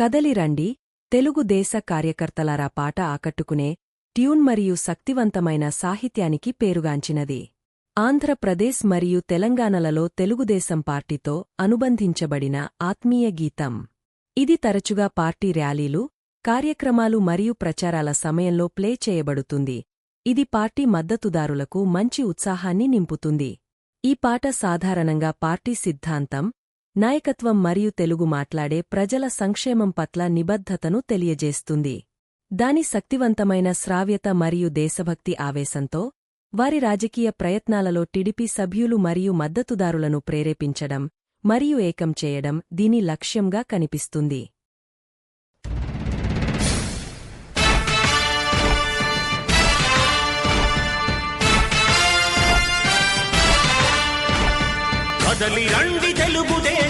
కదలిరండి తెలుగుదేశ కార్యకర్తలారా పాట ఆకట్టుకునే ట్యూన్ మరియు శక్తివంతమైన సాహిత్యానికి పేరుగాంచినది. ఆంధ్రప్రదేశ్ మరియు తెలంగాణలలో తెలుగుదేశం పార్టీతో అనుబంధించబడిన ఆత్మీయ గీతం. ఇది తరచుగా పార్టీ ర్యాలీలు కార్యక్రమాలు మరియు ప్రచారాల సమయంలో ప్లే చేయబడుతుంది. ఇది పార్టీ మద్దతుదారులకు మంచి ఉత్సాహాన్ని నింపుతుంది. ఈ పాట సాధారణంగా పార్టీ సిద్ధాంతం నాయకత్వం మరియు తెలుగు మాట్లాడే ప్రజల సంక్షేమం పట్ల నిబద్ధతను తెలియజేస్తుంది. దాని శక్తివంతమైన శ్రావ్యత మరియు దేశభక్తి ఆవేశంతో వారి రాజకీయ ప్రయత్నాలలో టిడిపి సభ్యులు మరియు మద్దతుదారులను ప్రేరేపించడం మరియు ఏకం చేయడం దీని లక్ష్యంగా కనిపిస్తుంది. కదలి రండి